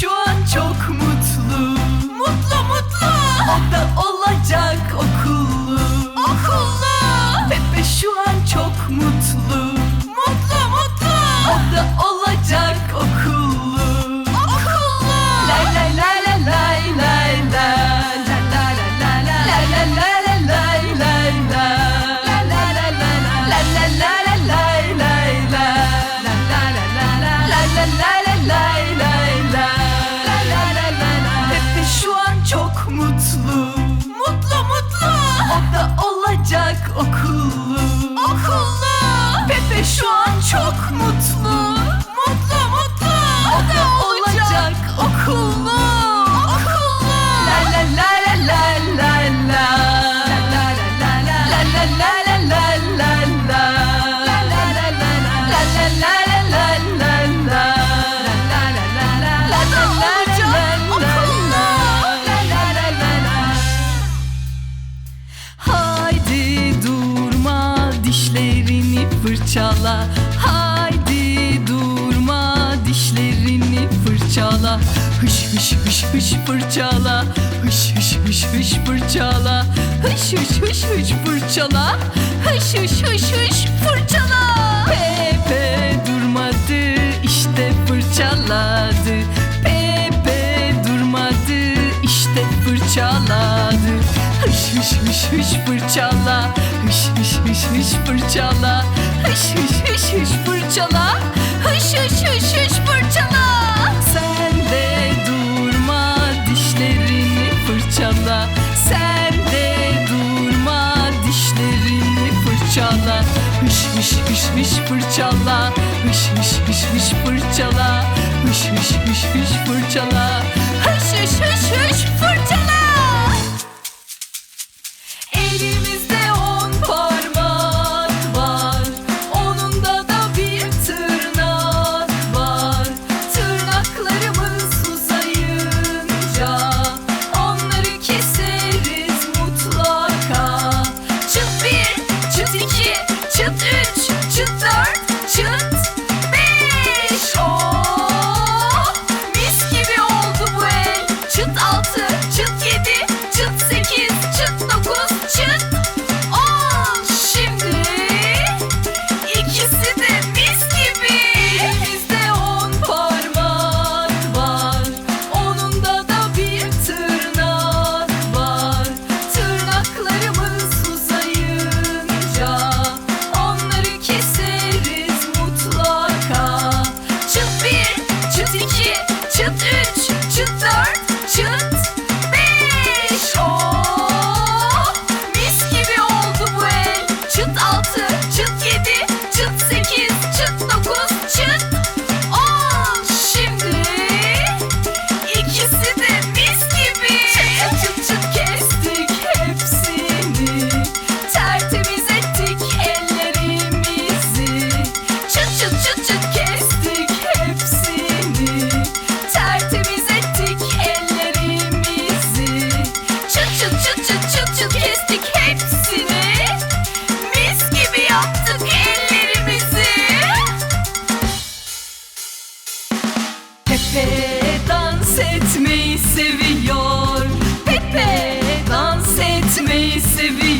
Şu an çok mutlu. Mutlu mutlu. O da o Hış hış hış hış fırçala. Hış hış hış hış fırçala. Hış hış hış hış fırçala. Hış hış hış hış fırçala. Pepe durmadı işte fırçaladı. Pepe durmadı işte fırçaladı. Hış hış hış hış fırçala. Hış hış hış hış fırçala. hış fırçala Hış hış hış hış fırçala. Hış hış hış hış fırçala. Hış hış hış hış. Pepe dans etmeyi seviyor. Pepe dans etmeyi seviyor.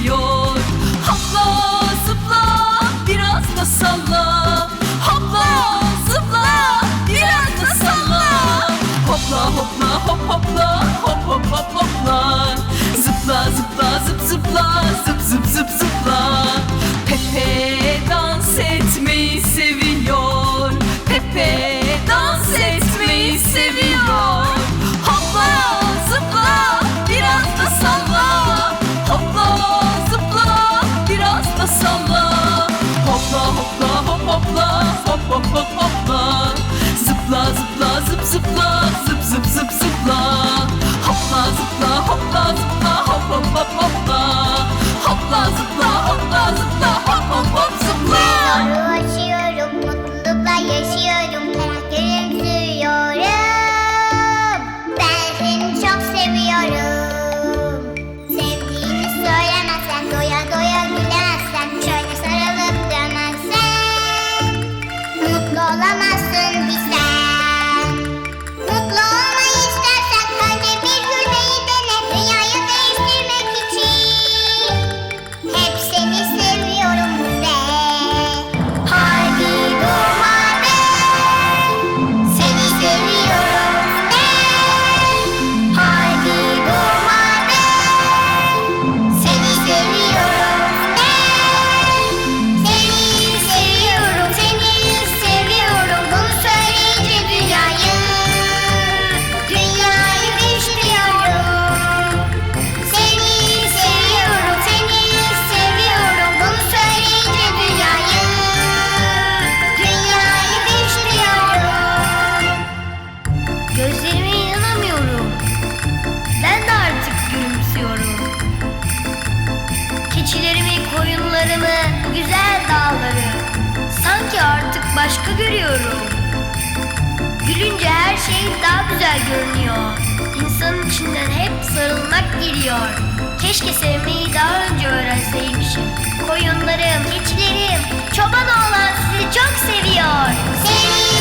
güzel dağları sanki artık başka görüyorum. Gülünce her şey daha güzel görünüyor. İnsanın içinden hep sarılmak geliyor. Keşke sevmeyi daha önce öğrenseymişim. Koyunlarım, keçilerim, çoban oğlan sizi çok seviyor. Seviyor.